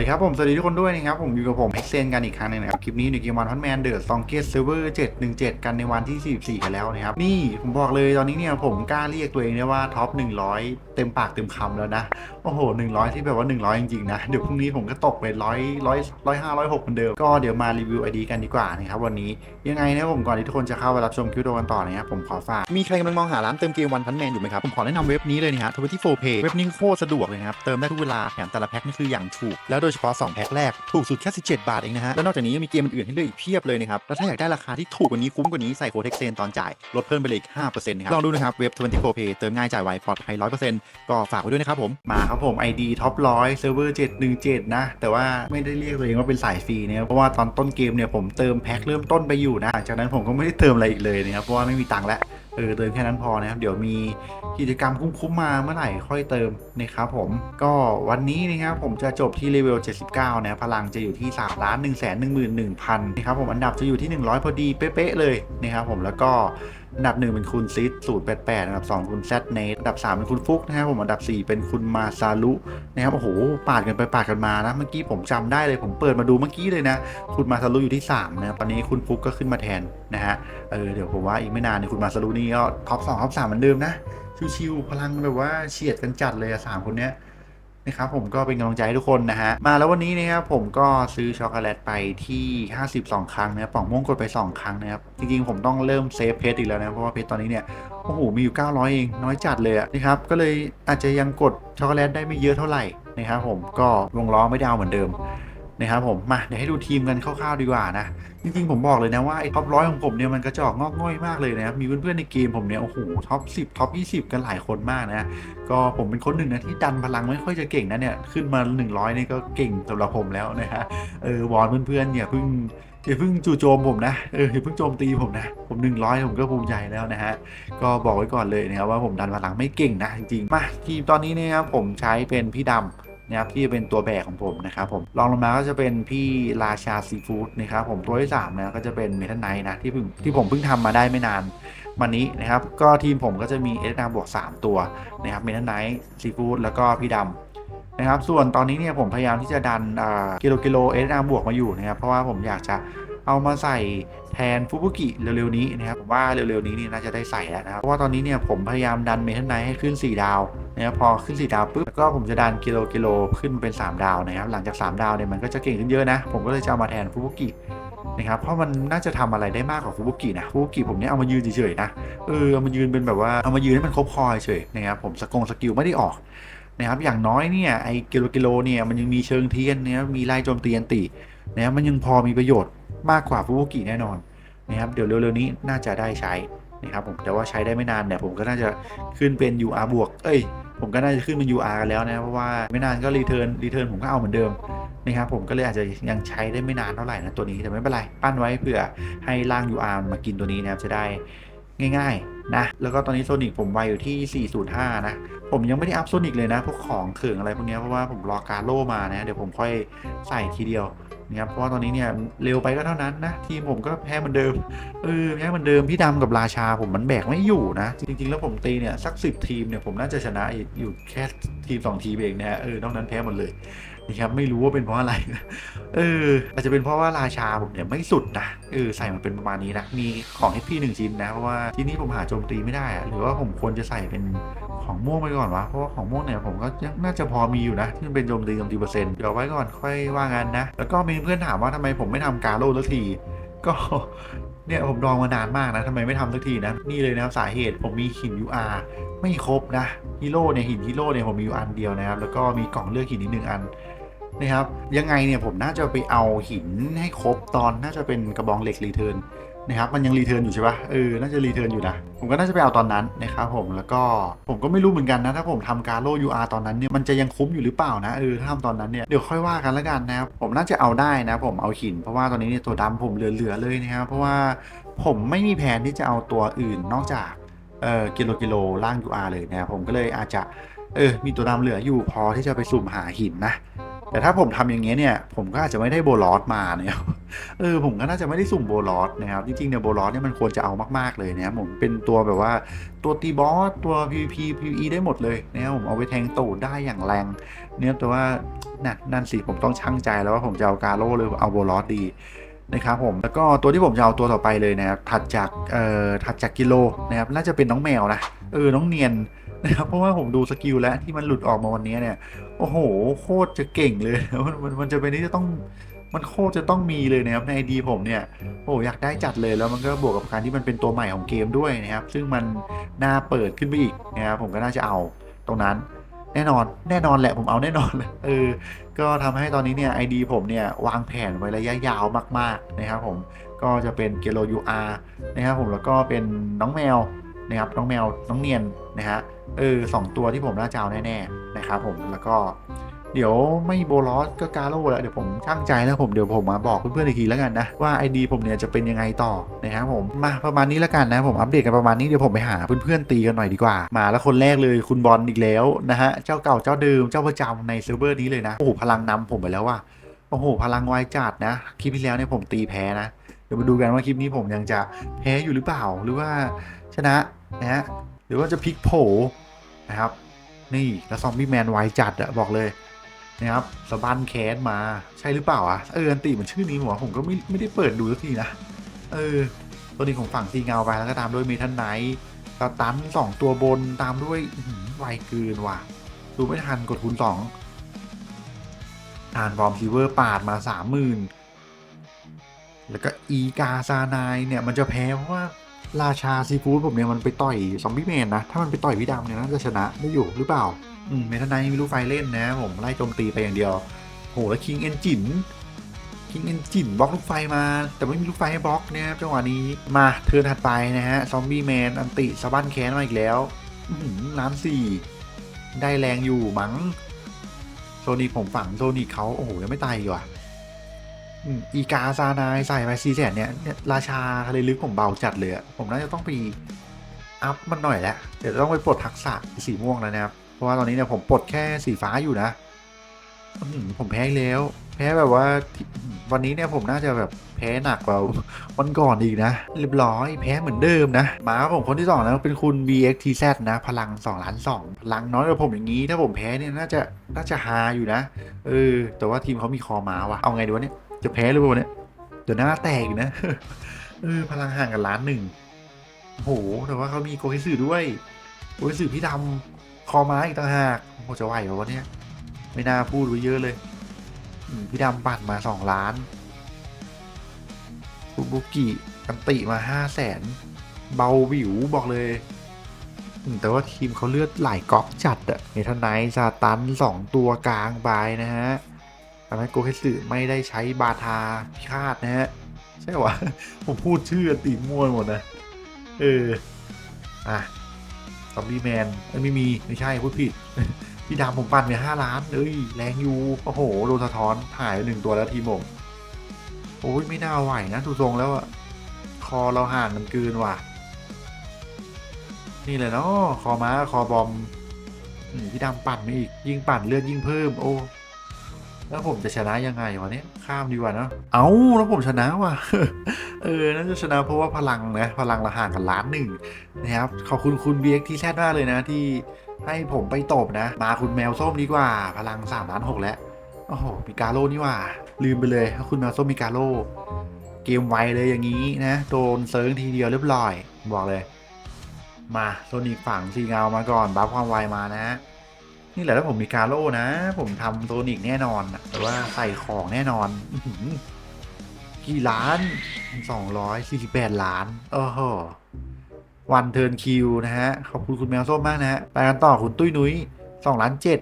ดีครับผมสวัสดีทุกคนด้วยนะครับผมอยู่กับผมเอ็กเซนกันอีกครั้งหนึงนะครับคลิปนี้ในเกมวันพันแมนเดอะซองเกตเซิร์ฟเวอร์717กันในวันที่ 44 กันแล้วนะครับ นี่ผมบอกเลยตอนนี้เนี่ยผมกล้าเรียกตัวเองได้ว่าท็อป100 เต็มปากเต็มคำแล้วนะโอ้โห100ที่แบบว่า100จริงๆนะ เดี๋ยวพรุ่งนี้ผมก็ตกไปร้อยร้อยร้อยห้าร้อยหกเหมือนเดิม ก็เดี๋ยวมารีวิวไอดีกันดีกว่านะครับวันนี้ยังไงนะผมก่อนที่ทุกคนจะเข้าไปรับชมคลิปวิดีโอกันต่อนะครับผมขอฝากมีใครกำลังมองหาร้านเติมเกมวันพันแมนอยู่ไหมครับผมขอแนะนำเว็บนี้เลยนะฮะทวิตที่โฟเพย์เว็บนี้โคตรสะดวกเลยนะครับเติมได้ทุกเวลาแถมแต่ละแพ็คนี่คืออย่างถูกแล้วโดยเฉพาะ2แพ็คแรกถูกสุดแค่17 บาทเองนะฮะแล้วนอกจากนี้ยังมีเกมอื่นๆให้เลือกอีกเพียบเลยนะครับแล้วถ้าอยากได้ราคาที่ถูกกว่านี้คุ้มกว่านี้ใส่โค้ดเท็กเซนตอนจ่ายลดเพิ่มไปเลยอีก5%นะครับลองดูนะครับเว็บ24 Pay เติมง่ายจ่ายไวปลอดภัย100%ก็ฝากไว้ด้วยนะครับผมมาครับผม ID ท็อปร้อยเซิร์ฟเวอร์717 นะ แต่ว่าไม่ได้เรียกตัวเองว่าเป็นสายฟรีเนะครับเพราะว่าตอนต้นเกมเนี่ยผมเติมแพ็คเริ่มต้นไปอยู่นะหลังจากนั้นผมก็ไม่ได้เติมอะไรอีกเลยนะครับ เพราะว่าไม่มีตังค์แล้วเออเติมแค่นั้นพอนะครับ เดี๋ยวมีกิจกรรมคุ้มๆมาเมื่อไหร่ค่อยเติมนะครับผม ก็วันนี้นะครับผมจะจบที่เลเวล 79 นะพลังจะอยู่ที่3ล้าน1 1 1 0 0 0นะครับผมอันดับจะอยู่ที่ 100 พอดีเป๊ะๆเลยนะครับผมแล้วก็อันดับ 1 เป็นคุณซิด088อันดับ 2 คุณแซดเนทอันดับ 3 เป็นคุณฟุกนะครับผมอันดับ 4 เป็นคุณมาซาลุนะครับโอ้โหปาดกันไปปาดกันมานะเมื่อกี้ผมจำได้เลยผมเปิดมาดูเมื่อกี้เลยนะ คุณมาซาลุอยู่ที่3นะตอนนี้คุณฟุกก็ขึ้นมาแทนนะฮะเออเดี๋ยวผมว่าอีกไม่นานเนี่ยคุณมาซารุนี่ก็ท็อปสองท็อปสามเหมือนเดิมนะชิวๆพลังแบบว่าเฉียดกันจัดเลยอะสามคนเนี้ย นะครับผมก็เป็นกำลังใจให้ทุกคนนะฮะ มาแล้ววันนี้นะครับผมก็ซื้อช็อกโกแลตไปที่ 52 ครั้งนะป่องม่วงกดไป 2 ครั้งนะครับ จริงๆ ผมต้องเริ่มเซฟเพชรอีกแล้วนะเพราะว่าเพชรตอนนี้เนี่ยโอ้โหมีอยู่ 900 เองน้อยจัดเลยอะนะครับก็เลยอาจจะยังกดช็อกโกแลตได้ไม่เยอะเท่าไหร่นะครับผมก็วงล้อไม่ได้เอาเหมือนเดิม นะครับผมมาเดี๋ยวให้ดูทีมกันคร่าวๆดีกว่านะ จริงๆผมบอกเลยนะว่าไอ้ท็อปร้อยของผมเนี่ยมันกระจอกงอกง่อยมากเลยนะครับมีเพื่อนๆในเกมผมเนี่ยโอ้โหท็อป10ท็อป20 กันหลายคนมากนะก็ผมเป็นคนหนึ่งนะที่ดันพลังไม่ค่อยจะเก่งนะเนี่ยขึ้นมา 100นี่ก็เก่งสำหรับผมแล้วนะฮะเออวอนเพื่อนๆอย่าเพิ่งอย่าเพิ่งจู่โจมผมนะ เอออย่าเพิ่งโจมตีผมนะ ผม 100 ผมก็ภูมิใจแล้วนะฮะ ก็บอกไว้ก่อนเลยนะครับว่าผมดันพลังไม่เก่งนะจริงๆ มาทีมตอนนี้เนี่ยครับผมใช้เป็นพี่ดำ นะครับที่จะเป็นตัวแบกของผมนะครับผมรองลงมาก็จะเป็นพี่ราชาซีฟู้ดนะครับผมตัวที่3นะก็จะเป็นเมทัลไนท์นะที่เพิ่งที่ผมเพิ่งทำมาได้ไม่นานมานี้นะครับก็ทีมผมก็จะมีเอสนาบวก 3 ตัวนะครับเมทัลไนท์ซีฟู้ดแล้วก็พี่ดำนะครับส่วนตอนนี้เนี่ยผมพยายามที่จะดันกิโลกิโลเอสนาบวกมาอยู่นะครับเพราะว่าผมอยากจะ เอามาใส่แทนฟุบุกิเร็วๆนี้นะครับผมว่าเร็วๆนี้นี่น่าจะได้ใส่แล้วนะครับเพราะว่าตอนนี้เนี่ยผมพยายามดันเมทัลไนท์ให้ขึ้น 4 ดาวนะครับพอขึ้น 4 ดาวปุ๊บแล้วก็ผมจะดันกิโลกิโลขึ้นเป็น 3 ดาวนะครับหลังจาก 3 ดาวเนี่ยมันก็จะเก่งขึ้นเยอะนะ ผมก็เลยจะเอามาแทนฟุบุกินะครับเพราะมันน่าจะทำอะไรได้มากกว่าฟุบุกินะฟุบุกิผมเนี่ยเอามายืนเฉยๆนะเออเอามายืนเป็นแบบว่าเอามายืนให้มันครบคอยเฉยนะครับผมสกงสกิลไม่ได้ออกนะครับอย่างน้อยเนี่ยไอกิโลกิโลเนี่ยมันยังมีเชิงเทียนนะครับมีไล่โจมตีอันติ นะครับมันยังพอมีประโยชน์มากกว่าฟุบุกิแน่นอนนะครับเดี๋ยวเร็วๆนี้น่าจะได้ใช้นะครับผมแต่ว่าใช้ได้ไม่นานเนี่ยผมก็น่าจะขึ้นเป็น UR บวกเอ้ยผมก็น่าจะขึ้นเป็น UR กันแล้วนะเพราะว่าไม่นานก็รีเทิร์นรีเทิร์นผมก็เอาเหมือนเดิมนะครับผมก็เลยอาจจะยังใช้ได้ไม่นานเท่าไหร่นะตัวนี้แต่ไม่เป็นไรปั้นไว้เผื่อให้ร่าง UR มากินตัวนี้นะครับจะได้ง่ายๆนะแล้วก็ตอนนี้โซนิกผมไวอยู่ที่ 405 นะ ผมยังไม่ได้อัพโซนิกเลยนะ พวกของเขิงอะไรพวกนี้เพราะว่าผมรอการโล่มานะ เดี๋ยวผมค่อยใส่ทีเดียว นะครับเพราะว่าตอนนี้เนี่ยเร็วไปก็เท่านั้นนะทีมผมก็แพ้เหมือนเดิมเออแพ้เหมือนเดิมพี่ดำกับราชาผมมันแบกไม่อยู่นะ จริง ๆ แล้วผมตีเนี่ยสักสิบทีมเนี่ยผมน่าจะชนะอยู่แค่ทีมสองทีมเองนะฮะเออนอกนั้นแพ้หมดเลย นะครับไม่รู้ว่าเป็นเพราะอะไรเอออาจจะเป็นเพราะว่าราชาผมเนี่ยไม่สุดนะเออใส่มันเป็นประมาณนี้นะมีของให้พี่หนึ่งชิ้นนะเพราะว่าที่นี่ผมหาโจมตีไม่ได้อะหรือว่าผมควรจะใส่เป็นของม่วงไปก่อนวะเพราะว่าของม่วงเนี่ยผมก็ยังน่าจะพอมีอยู่นะที่มันเป็นโจมตีโจมตีเปอร์เซ็นต์เดี๋ยวไว้ก่อนค่อยว่ากันนะ แล้วก็มีเพื่อนถามว่าทำไมผมไม่ทำกาโล่สักทีก็เนี่ยผมดองมานานมากนะทำไมไม่ทำสักทีนะ นี่เลยนะครับสาเหตุผมมีหิน UR ไม่ครบนะฮีโร่เนี่ยหินฮีโร่เนี่ยผมมีอยู่อันเดียวนะครับ แล้วก็มีกล่องเลือกหินอีกหนึ่งอัน นะครับ ยังไงเนี่ยผมน่าจะไปเอาหินให้ครบตอนน่าจะเป็นกระบองเหล็กรีเทิร์นนะครับมันยังรีเทิร์นอยู่ใช่ปะเออน่าจะรีเทิร์นอยู่นะ ผมก็น่าจะไปเอาตอนนั้นนะครับผมแล้วก็ผมก็ไม่รู้เหมือนกันนะ ถ้าผมทำการโล่ UR ตอนนั้นเนี่ยมันจะยังคุ้มอยู่หรือเปล่านะเออถ้าทำตอนนั้นเนี่ยเดี๋ยวค่อยว่ากันล้วกันนะครับผมน่าจะเอาได้นะ ผมเอาหิน เพราะว่าตอนนี้เนี่ยตัวดำผมเหลือๆเลยนะครับเพราะว่าผมไม่มีแผนที่จะเอาตัวอื่นนอกจากเอ่อกิโลกิโลล่าง UR เลยนะครับผมก็เลยอาจจะเออมีตัวดำเหลืออยู่พอที่จะไปสุ่มหาหินนะ แต่ถ้าผมทำอย่างเงี้ยเนี่ย ผมก็อาจจะไม่ได้โบลอสมาเนี่ยเออผมก็น่าจะไม่ได้สุ่มโบลอสนะครับ จริงๆเนี่ยโบลอสเนี่ยมันควรจะเอามากๆเลยนะครับผมเป็นตัวแบบว่าตัวตีบอสตัว PVP PVE ได้หมดเลยนะครับผมเอาไปแทงตูดได้อย่างแรง เนี่ยแต่ว่านั่นนั่นสิผมต้องชั่งใจแล้วว่าผมจะเอากาโร่หรือเอาโบลอสดีนะครับผมแล้วก็ตัวที่ผมจะเอาตัวต่อไปเลยนะครับถัดจากเอ่อถัดจากกิโลนะครับน่าจะเป็นน้องแมวนะเออน้องเนียน นะครับเพราะว่าผมดูสกิลแล้วที่มันหลุดออกมาวันนี้เนี่ย โอ้โห โคตรจะเก่งเลยมันมันมันจะเป็นที่จะต้องมันโคตรจะต้องมีเลยนะครับในไอดีผมเนี่ยโอ้อยากได้จัดเลยแล้วมันก็บวกกับการที่มันเป็นตัวใหม่ของเกมด้วยนะครับ ซึ่งมันน่าเปิดขึ้นไปอีกนะครับผมก็น่าจะเอาตรงนั้น แน่นอนแน่นอนแหละผมเอาแน่นอนเลยเออก็ทำให้ตอนนี้เนี่ยไอดีผมเนี่ยวางแผนไว้ระยะยาวมาก ๆนะครับผมก็จะเป็นเกโลยูอาร์นะครับผมแล้วก็เป็นน้องแมวนะครับน้องแมวน้องเนียนนะฮะ เออสองตัวที่ผมน่าจะเอาแน่ๆนะครับผมแล้วก็เดี๋ยวไม่โบลอสก็กาโร่แล้วเดี๋ยวผมช่างใจแล้วผมเดี๋ยวผมมาบอกเพื่อนๆอีกทีแล้วกันนะว่าไอดีผมเนี่ยจะเป็นยังไงต่อนะครับผมมาประมาณนี้แล้วกันนะผมอัปเดตกันประมาณนี้เดี๋ยวผมไปหาเพื่อนๆตีกันหน่อยดีกว่า มาแล้วคนแรกเลยคุณบอลอีกแล้วนะฮะเจ้าเก่าเจ้าเดิมเจ้าประจำในเซิร์ฟเวอร์นี้เลยนะโอ้โหพลังนำผมไปแล้วว่ะโอ้โหพลังไวจัดนะคลิปที่แล้วเนี่ยผมตีแพ้นะเดี๋ยวมาดูกันว่าคลิปนี้ผมยังจะแพ้อยู่หรือเปล่าหรือว่าชนะนะฮะ รือว่าจะพลิกโผนะครับ นี่แล้วซอมบี้แมนไวจัดอะบอกเลยนะครับสะบันแคสมาใช่หรือเปล่าอะเอออันติเหมือนชื่อนี้ผมว่าผมก็ไม่ไม่ได้เปิดดูสักทีนะ เออ ตัวนี้ของฝั่งซีเงาไปแล้วก็ตามด้วยเมทันไนท์สตันสองตัวบนตามด้วยหือไวเกินว่ะ ดูไม่ทันกดคูณสองทานฟอร์มซิเวอร์ปาดมาสามหมื่นแล้วก็อีกาซานายเนี่ยมันจะแพ้เพราะว่า ราชาซีฟู้ดผมเนี่ยมันไปต่อยซอมบี้แมนนะ ถ้ามันไปต่อยพี่ดำเนี่ยน่าจะชนะได้อยู่หรือเปล่า อืมเมทานายมีลูกไฟเล่นนะ ผมไล่โจมตีไปอย่างเดียว โหแล้วคิงเอนจินคิงเอนจินบล็อกลูกไฟมา แต่ไม่มีลูกไฟให้บล็อกนะครับจังหวะนี้มาเทิร์นถัดไปนะฮะซอมบี้แมนอันติสะบั้นแค้นมาอีกแล้วอื้อหือล้านสี่ได้แรงอยู่มั้งโซนิกผมฝังโซนิกเขาโอ้โหยังไม่ตายอีกว่ะ อีกาซานายใส่ไปซีแสนเนี่ยราชาทะเลลึกผมเบาจัดเลยอะผมน่าจะต้องไปอัพมันหน่อยแหละเดี๋ยวต้องไปปลดทักษะสีม่วงแล้วนะครับ เพราะว่าตอนนี้เนี่ยผมปลดแค่สีฟ้าอยู่นะผมแพ้แล้ว แพ้แบบว่าวันนี้เนี่ยผมน่าจะแบบแพ้หนักกว่าวันก่อนอีกนะ เรียบร้อยแพ้เหมือนเดิมนะมาผมคนที่สองนะเป็นคุณ BXTZ นะ พลัง2ล้าน2พลังน้อยกว่าผมอย่างนี้ถ้าผมแพ้เนี่ยน่าจะน่าจะฮาอยู่นะเออแต่ว่าทีมเขามีคอมาว่ะเอาไงดีวะเนี่ย จะแพ้หรือเปล่าเนี่ยเดี๋ยวหน้าแตกอีกนะ เออ พลังห่างกันล้านหนึ่งโห แต่ว่าเขามีโกฮิสึด้วยโกฮิสึพี่ดำคอม้าอีกต่างหากโหจะไหวเหรอวะเนี่ย ไม่น่าพูดไว้เยอะเลยพี่ดำปั่นมาสองล้านบุบุกิกันติมาห้าแสนเบาวิวบอกเลย แต่ว่าทีมเขาเลือดหลายก๊อกจัดอะเมทันไนซาตันสองตัวกลางบายนะฮะ ทำให้นโกเฮสึไม่ได้ใช้บาทาพิฆาตนะฮะ ใช่หวะผมพูดชื่อตีมั่วหมดนะ เออ อะซอมบี้แมนไม่มีไม่ใช่พูดผิด พี่ดำผมปั่นไปห้าล้านเอ้ย แรงอยู่ โอ้โห โดนสะท้อนหายไปหนึ่งตัวแล้วทีมผมโอ้ยไม่น่าไหวนะดูทรงแล้วอะคอเราห่างกันเกินว่ะ นี่เลยเนาะคอม้าคอบอมพี่ดำปั่นม่อีก ยิ่งปั่นเลือดยิ่งเพิ่ม โอ้ แล้วผมจะชนะยังไงวะเนี่ยข้ามดีกว่าเนะเอาแล้วผมชนะว่ะเออน่าจะชนะเพราะว่าพลังนะพลังเราห่างกันล้านหนึ่งนะครับขอบคุณคุณ BX ที่แซดมากเลยนะที่ให้ผมไปตบนะ มาคุณแมวส้มดีกว่า พลัง3ล้านหกแล้วโอ้โหมีกาโร่นี่ว่า ลืมไปเลยว่าคุณแมวส้มมีกาโร่เกมไวเลยอย่างนี้นะโดนเซิร์งทีเดียวเรียบร้อย บอกเลย มาโซนิกฝั่งสีเงามาก่อนบัฟความไวมานะ นี่แหละถ้าผมมีกาโร่นะ ผมทำโซนิกแน่นอนอะแต่ว่าใส่ของแน่นอนกี่ล้านสองร้อยสี่สิบแปดล้านโอ้โหวันเทิร์นคิวนะฮะ ขอบคุณคุณแมวส้มมากนะฮะไปกันต่อคุณตุ้ยนุ้ยสองล้านเจ็ด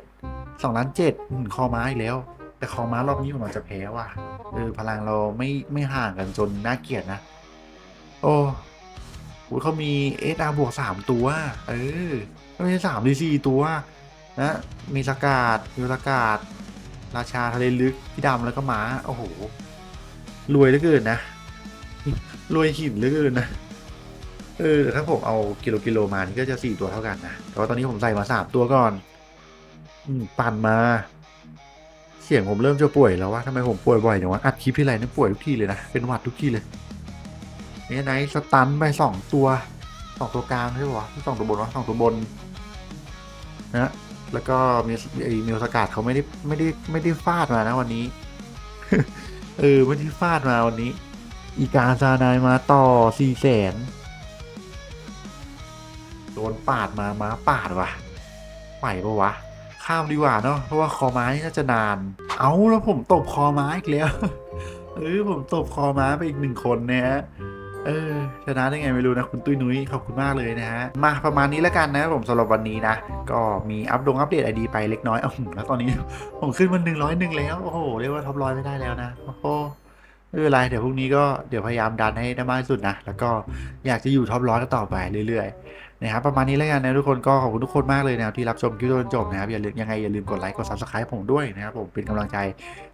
สองล้านเจ็ดคอม้าอีกแล้ว แต่คอม้ารอบนี้ผมอาจจะแพ้ว่ะเออพลังเราไม่ไม่ห่างกันจนน่าเกลียดนะ โอ้โหเขามีเอสอาบวกสามตัว เออไม่ใช่สามหรือสี่ตัว นะมีสกาดมีสกาดราชาทะเลลึกพี่ดำแล้วก็หมาโอ้โหรวยเหลือเกินนะรวยหินเหลือเกินนะเออแต่ถ้าผมเอากิโลกิโลมานี่ก็จะสี่ตัวเท่ากันนะแต่ว่าตอนนี้ผมใส่มาสามตัวก่อน อืมปั่นมา เสียงผมเริ่มจะป่วยแล้วว่าทำไมผมป่วยบ่อยจังวะอัดคลิปที่ไรนี่ป่วยทุกทีเลยนะเป็นหวัดทุกทีเลยเนี่ยไนท์สตันไปสองตัวสองตัวกลางใช่ปะสองตัวบนวะสองตัวบนนะ แล้วก็มีไอ้มิวสกัดเขาไม่ได้ไม่ได้ไม่ได้ฟาดมานะวันนี้ เออไม่ได้ฟาดมาวันนี้ อีกาซานายมาต่อสี่แสนโดนปาดมาม้าปาดว่ะไหวปะวะ ข้ามดีกว่าเนาะเพราะว่าคอไม้น่าจะนาน เอาแล้วผมตบคอไม้อีกแล้ว เออผมตบคอไม้ไปอีกหนึ่งคนนะฮะ เออชนะได้ไงไม่รู้นะคุณตุ้ยนุ้ยขอบคุณมากเลยนะฮะมาประมาณนี้แล้วกันนะผมสำหรับวันนี้นะ ก็มีอัปดงอัปเดตไอดีไปเล็กน้อยอ้าแล้วตอนนี้ผมขึ้นมาหนึ่งร้อยหนึ่งแล้วโอ้โหเรียกว่าท็อปร้อยไม่ได้แล้วนะโอ้โหไม่เป็นไรเดี๋ยวพรุ่งนี้ก็เดี๋ยวพยายามดันให้ได้มากที่สุดนะ แล้วก็อยากจะอยู่ท็อปร้อยก็ต่อไปเรื่อยๆนะครับประมาณนี้แล้วกันนะทุกคนก็ขอบคุณทุกคนมากเลยนะที่รับชมคลิปจนจบนะครับอย่าลืมยังไงอย่าลืมกดไลค์กด subscribe ผมด้วยนะครับผมเป็นกำลังใจ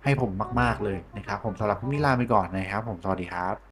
ให้ผมมาก ๆเลยนะครับผมสำหรับพรุ่งนี้ลาไปก่อนนะครับผมสวัสดีครับ